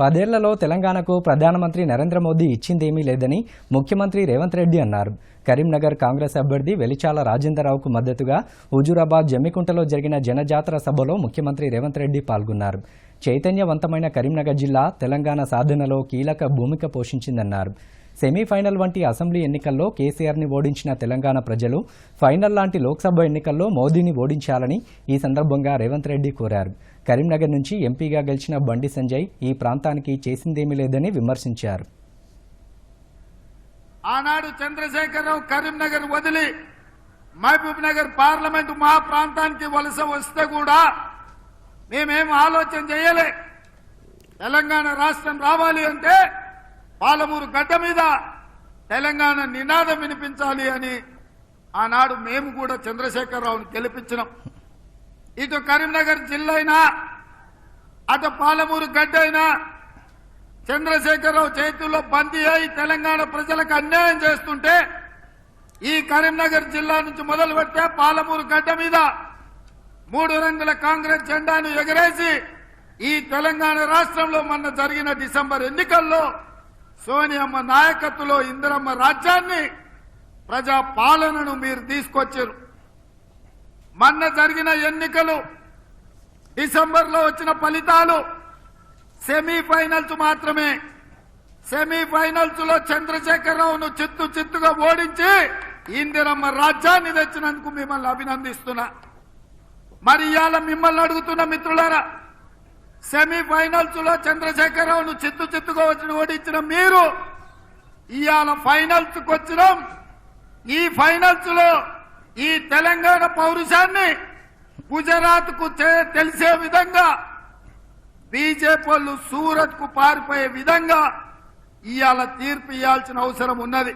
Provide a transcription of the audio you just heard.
పదేళ్ళలో తెలంగాణకు ప్రధానమంత్రి నరేంద్ర మోదీ ఇచ్చిందేమీ లేదని ముఖ్యమంత్రి రేవంత్ రెడ్డి అన్నారు. కరీంనగర్ కాంగ్రెస్ అభ్యర్థి వెలిచాల రాజేంద్రరావుకు మద్దతుగా హుజూరాబాద్ జమ్మికుంటలో జరిగిన జనజాతర సభలో ముఖ్యమంత్రి రేవంత్ రెడ్డి పాల్గొన్నారు. చైతన్యవంతమైన కరీంనగర్ జిల్లా తెలంగాణ సాధనలో కీలక భూమిక పోషించిందన్నారు. సెమీఫైనల్ వంటి అసెంబ్లీ ఎన్నికల్లో కేసీఆర్ని ఓడించిన తెలంగాణ ప్రజలు ఫైనల్ లాంటి లోక్సభ ఎన్నికల్లో మోదీని ఓడించాలని ఈ సందర్భంగా రేవంత్ రెడ్డి కోరారు. కరీంనగర్ నుంచి ఎంపీగా గెలిచిన బండి సంజయ్ ఈ ప్రాంతానికి చేసిందేమీ లేదని విమర్శించారు. ఆనాడు చంద్రశేఖరరావు కరీంనగర్ వదిలి మహబూబ్ నగర్ పార్లమెంటు మా ప్రాంతానికి వలస వస్తే కూడా మేమేం ఆలోచన చేయలే. తెలంగాణ రాష్ట్రం రావాలి అంటే పాలమూరు గడ్డ మీద తెలంగాణ నినాదం వినిపించాలి అని ఆనాడు మేము కూడా చంద్రశేఖరరావుని గెలిపించినాం. ఇటు కరీంనగర్ జిల్లా అయినా అటు పాలమూరు గడ్డ అయినా చంద్రశేఖరరావు చేతుల్లో బందీ అయి తెలంగాణ ప్రజలకు అన్యాయం చేస్తుంటే ఈ కరీంనగర్ జిల్లా నుంచి మొదలు పెట్టే పాలమూరు గడ్డ మీద మూడు రంగుల కాంగ్రెస్ జెండాను ఎగరేసి ఈ తెలంగాణ రాష్ట్రంలో మొన్న జరిగిన డిసెంబర్ ఎన్నికల్లో సోనియమ్మ నాయకత్వంలో ఇందిరమ్మ రాజ్యాన్ని ప్రజా పాలనను మీరు తీసుకొచ్చారు. మొన్న జరిగిన ఎన్నికలు డిసెంబర్లో వచ్చిన ఫలితాలు సెమీఫైనల్స్ మాత్రమే. సెమీఫైనల్స్లో చంద్రశేఖరరావును చిత్తు చిత్తుగా ఓడించి ఇందిరమ్మ రాజ్యాన్ని తెచ్చినందుకు మిమ్మల్ని అభినందిస్తున్నా. మరి ఇవాళ మిమ్మల్ని అడుగుతున్న మిత్రులారా సెమీఫైనల్స్లో చంద్రశేఖరరావును చిత్తు చిత్తుగా వచ్చిన ఓడించిన మీరు ఇవాళ ఫైనల్స్కు వచ్చినాం. ఈ ఫైనల్స్లో ఈ తెలంగాణ పౌరుషాన్ని గుజరాత్కు తెలిసే విధంగా బీజేపీ వాళ్ళు సూరత్కు పారిపోయే విధంగా ఇవాళ తీర్పు ఇవ్వాల్సిన అవసరం ఉన్నది.